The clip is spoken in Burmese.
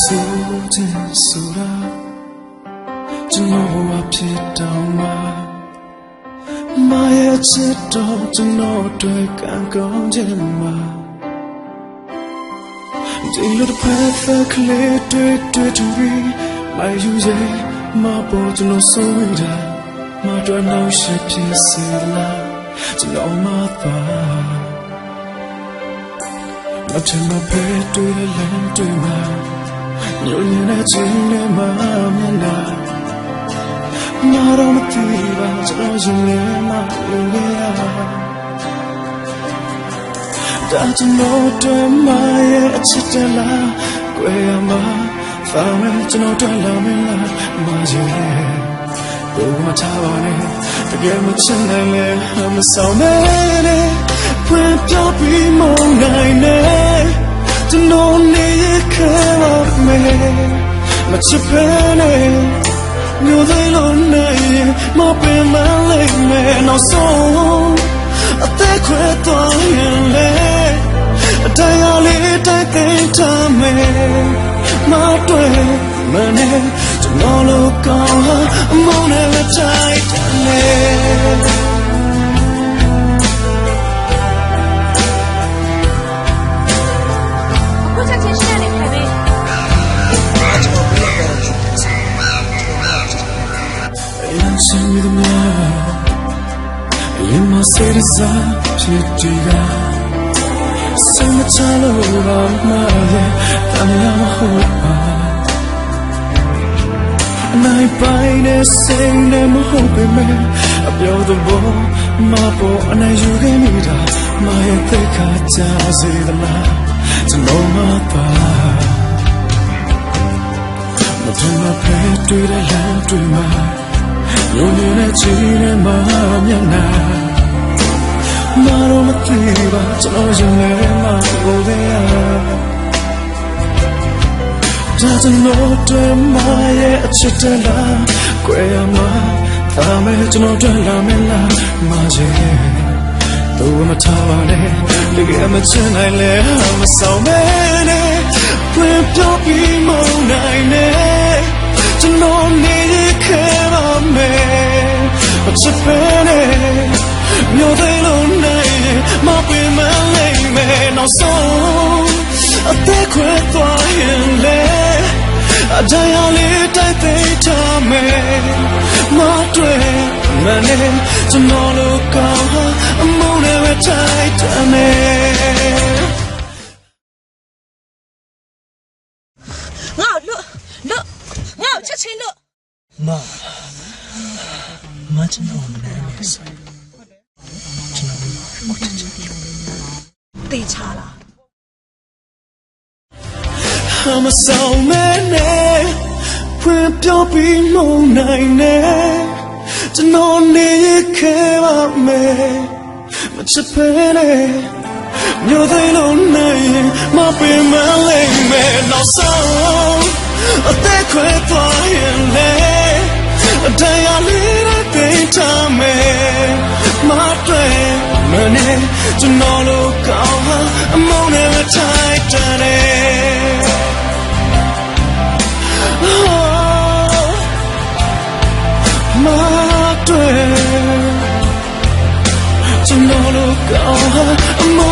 ဆိုခြင်းဆိုတာကျွန်တော်ဘဝဖြစ်တော့မှာမရဲ့ချစ်တော်ကျွန်တော်အတွက်ကံကောင်းခြင်းမှာဒီလိုတစ်ဖက်ဖက်ကလေးတွေ့တွေ့တူပြီးမယူရဲ့မပေါ်ကျွန်တော်ဆိုရတာမတော်နောက်ရှိဖြစ်စေလားကျွန်တော်မပါမထင်မပဲတွေ့တဲ့လမ်းတွေ့မှာ ညဉ့်ညတဲ့ချင်းနဲ့မှမျက်နှာမတော်မသိပါကျွန်တော်ရင်ထဲမှာလူရတာကျွန်တော်တွေ့မရဲ့အချစ်တလားကွယ်ရမှာသာမဲကျွန်တော်တွေ့လာမလားမကြီးရဲ့ဘုမချပါနဲ့တကယ်မချင်နိုင်လေမဆောင်နဲ့ဖွင့်ပြပြီးမနိုင်နဲ့ကျွန်တော်နေရခဲပါ မယ်မချစ်ပဲနဲ့မျိုးသေးလို့နေမပင်မလေးနဲ့နောက်ဆုံးအသက်ခွဲသွားရင်လေအတရားလေးတိုက်သိမ်းထားမယ်မတွေ့မနဲ့ကျွန်တော်လိုကောင်းဟာအမုန်းနဲ့တိုက်တယ် And sing with me In my city side Chittiga Sama chalo rama ye Tamya mahopa Nai pai ne sing ne mahope me Abyo the bo Ma po anai yu ge mi da Ma ye te ka cha se da la To know my pa မထင်မဖဲတွေ့တဲ့လမ်းတွေ့မှာ ညိုနေတဲ့ချီနဲ့မမျက်နှာမတော်မသိပါကျွန်တော်ရင်ထဲမှာဟိုသေးရဒါကျွန်တော်တွေ့မရဲ့အချစ်တလားကွယ်ရမှာဒါမဲ့ကျွန်တော်တွေ့လာမလားမရဲ့သူမထားပါနဲ့တကယ်မချင်နိုင်လဲမဆောင်မဲနဲ့ မယ်မချစ်ပဲနဲ့မျိုးသေးလို့နိုင်မပင်မလေးမယ်နောက်ဆုံးအသက်ခွဲသွားရင်လေအတရားလေးတိုက်သိမ်းထားမယ်မတွေ့မနဲ့ကျွန်တော်လိုကောင်းဟာအမုန်းနဲ့ပဲတိုက်တယ်မယ်ငါ့ကိုလွတ်လွတ်ငါ့ကိုချက်ချင်းလွတ်မမကျွန်တော်မနာနဲ့ဆိုကျွန် တော်ကိုချစ်ချစ်တေချာလား I'm a soul man ဖွင့်ပြောပြီးမနိုင်နဲ့ကျွန်တော်နေခဲပါမယ်မချစ်ဖဲနဲ့မျိုးသိလို့နိုင်မပင်မလေးမဲ့နောက်ဆုံးအသက်ခွဲသွားရင်လေအတရားလေးတွေ ကျွန်တော်လိုကောင်းဟာအမုန်းနဲ့ထိုက်တယ်မတွေ့ကျွန်တော်တို့ကောင်းအမုန်းနဲ့